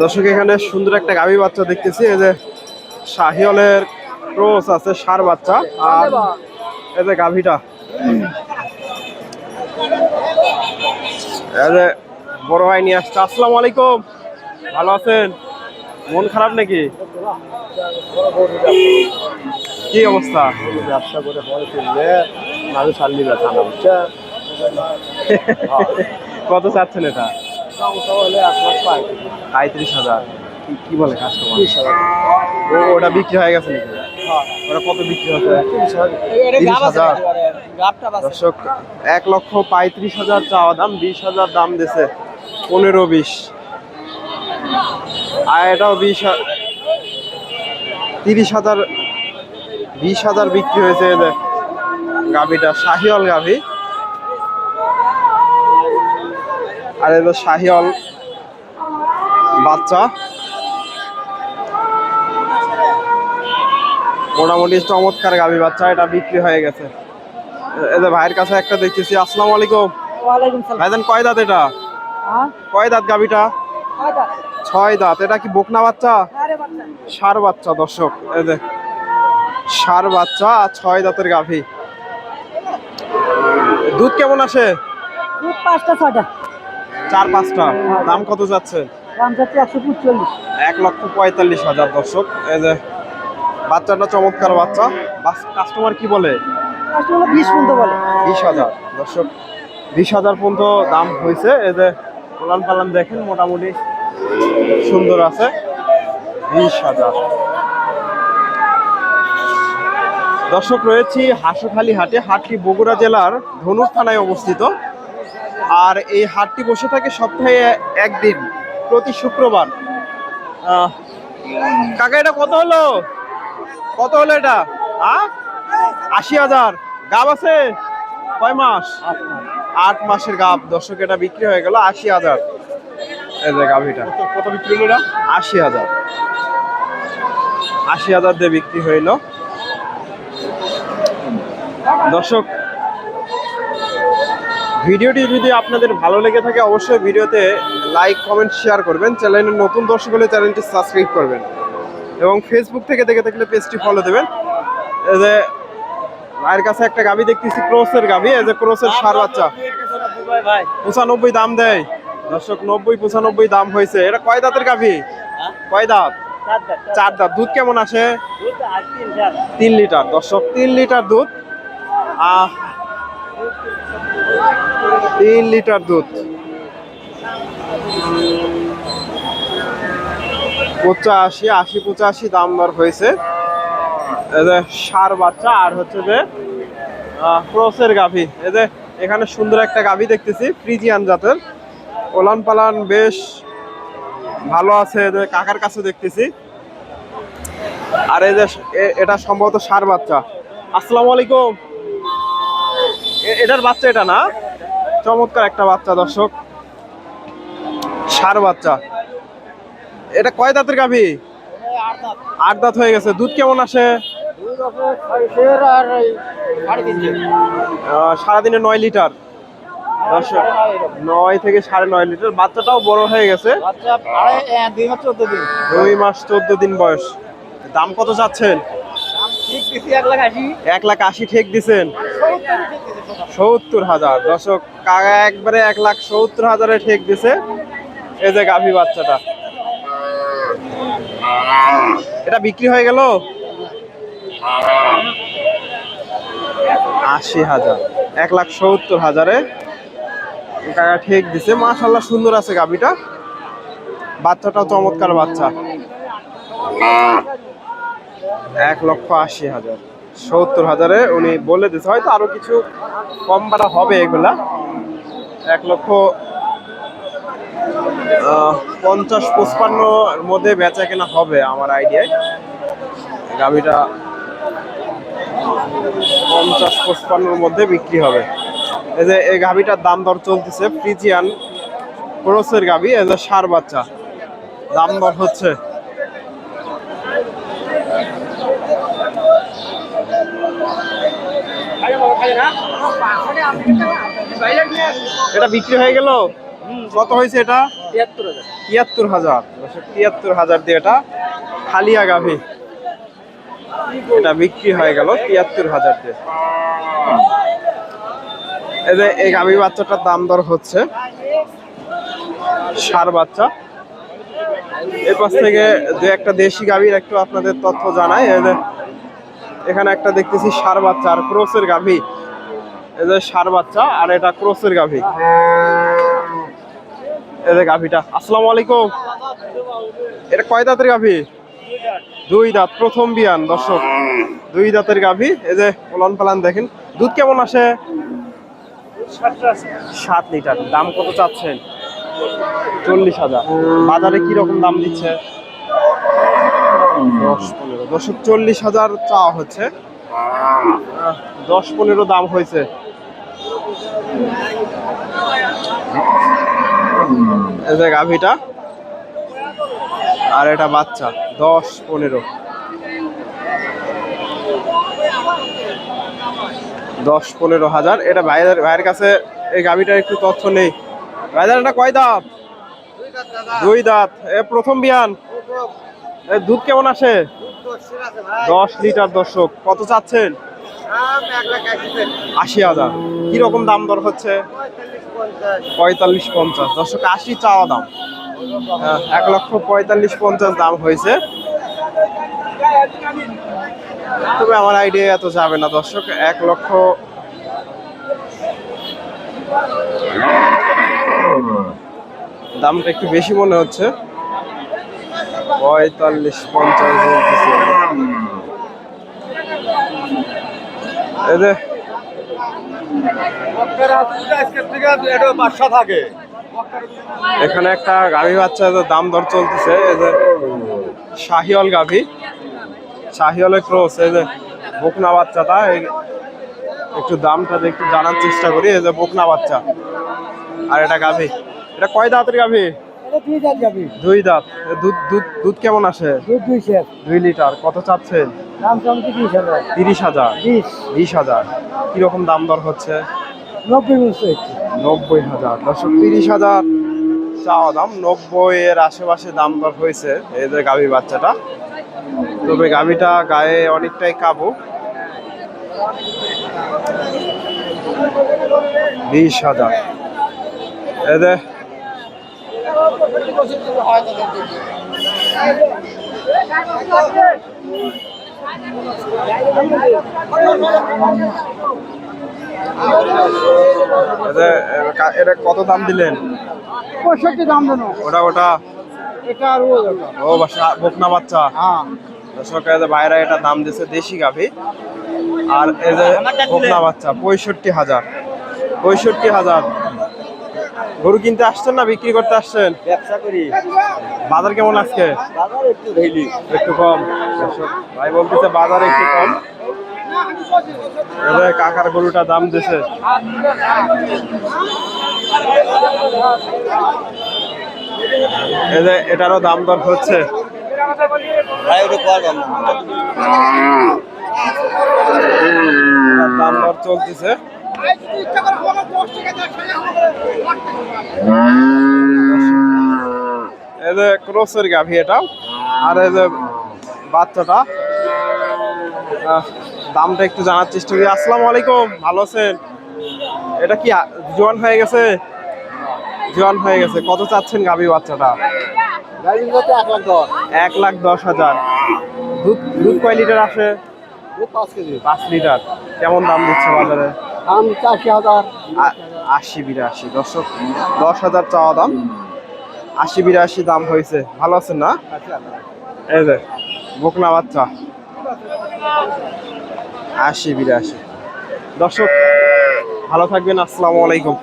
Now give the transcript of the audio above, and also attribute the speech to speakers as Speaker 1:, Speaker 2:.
Speaker 1: দর্শক এখানে সুন্দর একটা গাভী বাচ্চা দেখতেছি। এই যে শাহিওলের ক্রোস আছে সার বাচ্চা। আর এই যে গাভীটা। এই যে বড় ভাই নিয়ে আসছে। আসসালামু আলাইকুম। ভালো আছেন? মন খারাপ নাকি? কি অবস্থা?
Speaker 2: ব্যবসা করে পরে ফিরলে মানুষ আর নিবে ঠান্ডা বুঝছে
Speaker 1: কত চাচ্ছেন এটা?
Speaker 2: সংসার হলে এক লাখ
Speaker 1: পঁয়ত্রিশ হাজার। কি বলে কাস্টমার
Speaker 2: তিরিশ
Speaker 1: ওটা বিক্রি হয়ে গেছে নাকি? ওটা কত বিক্রি হচ্ছে?
Speaker 2: তিরিশ হাজার।
Speaker 1: দর্শক এক লক্ষ পঁয়ত্রিশ হাজার চাওয়া দাম বিশ হাজার দাম দিছে। পনেরো বিশ। আর এটাও বিশ তিরিশ হাজার বিশ হাজার বিক্রি হয়েছে এদের গাভিটা শাহিওল গাভি আর এদের শাহিওল বাচ্চা। মোটামুটি চমৎকার গাভি বাচ্চা এটা বিক্রি হয়ে গেছে। এদের ভাইয়ের কাছে একটা দেখতেছি আসসালামু আলাইকুম। ভাইজান কয় দাঁত এটা?
Speaker 2: হ্যাঁ?
Speaker 1: কয় দাঁত গাভিটা ছয় দাঁত। এটা কি বকনা বাচ্চা? সার বাচ্চা দর্শক যে সার বাচ্চা আর ছয় দাঁতের গাভি। দুধ কেমন আসে?
Speaker 2: দুধ পাঁচটা ছয়টা।
Speaker 1: চার পাঁচটা। দাম কত যাচ্ছে? এক লক্ষ পঁয়তাল্লিশ হাজার দর্শক। এই যে বাচ্চাটা চমৎকার বাচ্চা। কাস্টমার কি বলে?
Speaker 2: পাঁচটা বিশ পর্যন্ত বলে।
Speaker 1: বিশ হাজার। দর্শক বিশ হাজার পর্যন্ত দাম হয়েছে। এই যে পালান পালান দেখেন মোটামুটি সুন্দর আছে। বিশ হাজার। দর্শক রয়েছি হাঁসখালি হাটে হাটটি বগুড়া জেলার ধনুক থানায় অবস্থিত। আর এই হাটটি বসে থাকে সপ্তাহে একদিন প্রতি শুক্রবার। কাকা এটা কত হলো? কত হলো এটা? হ্যাঁ আশি হাজার। গাব আছে? কয় মাস? আট মাসের গাব। দর্শক এটা বিক্রি হয়ে গেল আশি হাজার। এই যে গাভিটা কত বিক্রি হলো এটা? আশি হাজার। আশি হাজার দিয়ে বিক্রি হইল। দর্শক ভিডিওটি যদি আপনাদের ভালো লেগে থাকে অবশ্যই ভিডিওতে লাইক কমেন্ট শেয়ার করবেন। চ্যানেলের নতুন দর্শক হলে চ্যানেলটি সাবস্ক্রাইব করবেন। এবং ফেসবুক থেকে দেখে থাকলে পেজটি ফলো দেবেন। এই যে মায়ের কাছে একটা গাভি দেখতেছি ক্রোসের গাভি। এই যে ক্রোসের সার বাচ্চা। পঁচানব্বই দাম দেয়। দর্শক নব্বই পঁচানব্বই দাম হয়েছে। এটা কয় দাঁতের গাভি? কয় দাঁত? চার দাঁত দুধ কেমন আসে? তিন লিটার। দর্শক তিন লিটার দুধ। আহ, তিন লিটার দুধ। পঁচাশি, আশি, পঁচাশি দাম দর হয়েছে। সার বাচ্চা আর হচ্ছে যে ক্রসের গাভী। এই যে এখানে সুন্দর একটা গাভী দেখতেছি, ফ্রিজিয়ান জাতের। ওলান পালান বেশ ভালো আছে কাকার কাছে দেখতেছি। আর এই যে এটা সম্ভবত সার বাচ্চা। আসসালামু আলাইকুম। এটার বাচ্চা এটা না? চমৎকার একটা বাচ্চা দর্শক। সার বাচ্চা। এটা কয় দাঁতের গাভী? আট দাঁত হয়ে গেছে। দুধ কেমন আসে? সারাদিনে নয় লিটার। দর্শক নয় থেকে সাড়ে নয় লিটার। বাচ্চাটাও বড় হয়ে গেছে।
Speaker 2: দুই মাস চোদ্দ দিন
Speaker 1: বয়স। দাম কত চাচ্ছেন?
Speaker 2: এক লাখ আশি।
Speaker 1: ঠেক দিছেন? সত্তর। হাজার। দর্শক কাকা একবারে এক লাখ সত্তর হাজারে ঠেক দিছে। এই যে গাভী বাচ্চাটা। এটা বিক্রি হয়ে গেল? আশি হাজার। এক লাখ সত্তর হাজারে কাকা ঠেক দিছে। মাশাল্লাহ সুন্দর আছে গাভীটা। বাচ্চাটাও চমৎকার বাচ্চা। এক লক্ষ আশি হাজার। সত্তর হাজারে উনি বলে দিচ্ছে হয়তো আরও কিছু কম বাড়া হবে এগুলা। এক লক্ষ পঞ্চাশ পঁচপান্ন মধ্যে বেচা কেনা হবে আমার আইডিয়ায়। গাভিটা পঞ্চাশ, পঁচপান্নর মধ্যে বিক্রি হবে। এই যে এই গাভিটার দাম দর চলতেছে ফ্রিজিয়ান ক্রোসের গাভি, এই যে সার বাচ্চা। দাম দর হচ্ছে এটা বিক্রি হয়ে গেল? কত হয়েছে এটা?
Speaker 2: তিয়াত্তর হাজার।
Speaker 1: তিয়াত্তর হাজার। তিয়াত্তর হাজার দিয়ে এটা খালিয়া গাভী এটা বিক্রি হয়ে গেল তিয়াত্তর হাজার দিয়ে। এই যে এই গাভী বাচ্চাটার দাম দর হচ্ছে। সার বাচ্চা। এর পাশ থেকে যে একটা দেশি গাভীর একটু আপনাদের তথ্য জানাই। এই যে এখানে একটা দেখতেছি সার বাচ্চা আর ক্রোসের গাভী। এই যে সার বাচ্চা আর এটা ক্রোসের গাভী। এই যে গাভীটা। আসসালামু আলাইকুম। এটা কয় দাঁতের গাভী? দুই দাঁত, প্রথম বিয়ান, দর্শক। দুই দাঁতের গাভী। এই যে ওলন পালান দেখেন। দুধ কেমন আসে? সাত লিটার। দাম কত চাচ্ছেন? চল্লিশ হাজার। বাজারে কি রকম দাম দিচ্ছে? দশ পনেরো। দশক চল্লিশ হাজার চাওয়া হচ্ছে। দশ পনেরো দাম হয়েছে। যে গাভীটা। আর এটা বাচ্চা, দশ পনেরো। দশ পনেরো হাজার। এটা ভাইয়ের ভাইয়ের কাছে এই গাভীটার একটু তথ্য নেই। ভাইজান এটা কয় দাঁত? দুই দাঁত এ প্রথম বিয়ান? এ দুধ কেমন আসে? দশ লিটার দর্শক কত চাচ্ছেন? আশি হাজার। কীরকম দাম দর হচ্ছে? পঁয়তাল্লিশ পঞ্চাশ। দর্শক আশি চাওয়া দাম। হ্যাঁ, এক লক্ষ পঁয়তাল্লিশ পঞ্চাশ দাম হয়েছে। তবে আমার আইডিয়া এত যাবে না দর্শক এক লক্ষ দামটা একটু বেশি মনে হচ্ছে। পঁয়তাল্লিশ, পঞ্চাশ
Speaker 2: থাকে
Speaker 1: এখানে একটা গাভী বাচ্চা দাম দর চলতেছে, এই যে শাহিওয়াল গাভী। শাহিওয়ালের ক্রস, এই যে বকনা বাচ্চাটা একটু দামটা একটু জানার চেষ্টা করি, এই যে বকনা বাচ্চা। আর এটা গাভী। এটা কয় দাঁতের গাভী?
Speaker 2: দুই দাঁত যাবি
Speaker 1: দুই দাঁত। দুধ দুধ দুধ কেমন আসে?
Speaker 2: দুধ দুই
Speaker 1: লিটার। কত চাচ্ছেন?
Speaker 2: দাম তিরিশ হাজার।
Speaker 1: তিরিশ হাজার।
Speaker 2: বিশ
Speaker 1: বিশ হাজার। কীরকম দাম দর হচ্ছে?
Speaker 2: নব্বই
Speaker 1: নব্বই হাজার। দশক তিরিশ হাজার চাওয়া দাম। নব্বই এর আশেপাশে দাম দর হয়েছে এই যে গাভী বাচ্চাটা। তবে গাভীটা গায়ে অনেকটাই কাবু বিশ হাজার। এটা কত দাম দিলেন?
Speaker 2: পঁয়ষট্টি দাম দেন।
Speaker 1: ওটা ওটা?
Speaker 2: এটা আর ও
Speaker 1: বাসা বকনা বাচ্চা?
Speaker 2: হ্যাঁ।
Speaker 1: যে বাইরে এটা দাম দিছে দেশি গাভী। আর এই যে বকনা বাচ্চা পঁয়ষট্টি হাজার। পঁয়ষট্টি হাজার। গরু কিনতে আসছেন না বিক্রি করতে আসছেন?
Speaker 2: ব্যবসা করি।
Speaker 1: বাজার কেমন আজকে?
Speaker 2: বাজার একটু ঢেলি।
Speaker 1: একটু কম। ভাই বলতেছে বাজার একটু কম। এই যে কাকার গরুটা দাম দিছে। এই যে এটারও দাম দর হচ্ছে।
Speaker 2: দাম
Speaker 1: দর চলতেছে। এই যে ক্রসের গাভী এটা। আর এই যে বাচ্চাটা দামটা একটু জানার চেষ্টা করি। আসসালামু আলাইকুম ভালো আছেন? এটা কি জোয়ান হয়ে গেছে? জোয়ান হয়ে গেছে। কত চাচ্ছেন গাভী বাচ্চাটা?
Speaker 2: এক লাখ দশ
Speaker 1: হাজার। দুধ দুধ কয় লিটার আসে?
Speaker 2: পাঁচ
Speaker 1: লিটার। কেমন দাম দিচ্ছে বাজারে?
Speaker 2: দাম চারশি হাজার।
Speaker 1: আশি বিরাশি, দর্শক, দশ হাজার চাওয়া দাম। আশি বিরাশি দাম হয়েছে। ভালো আছেন না? এই যে, বকনা বাচ্চা। আশি বিরাশি। দর্শক, ভালো থাকবেন, আসসালামু আলাইকুম।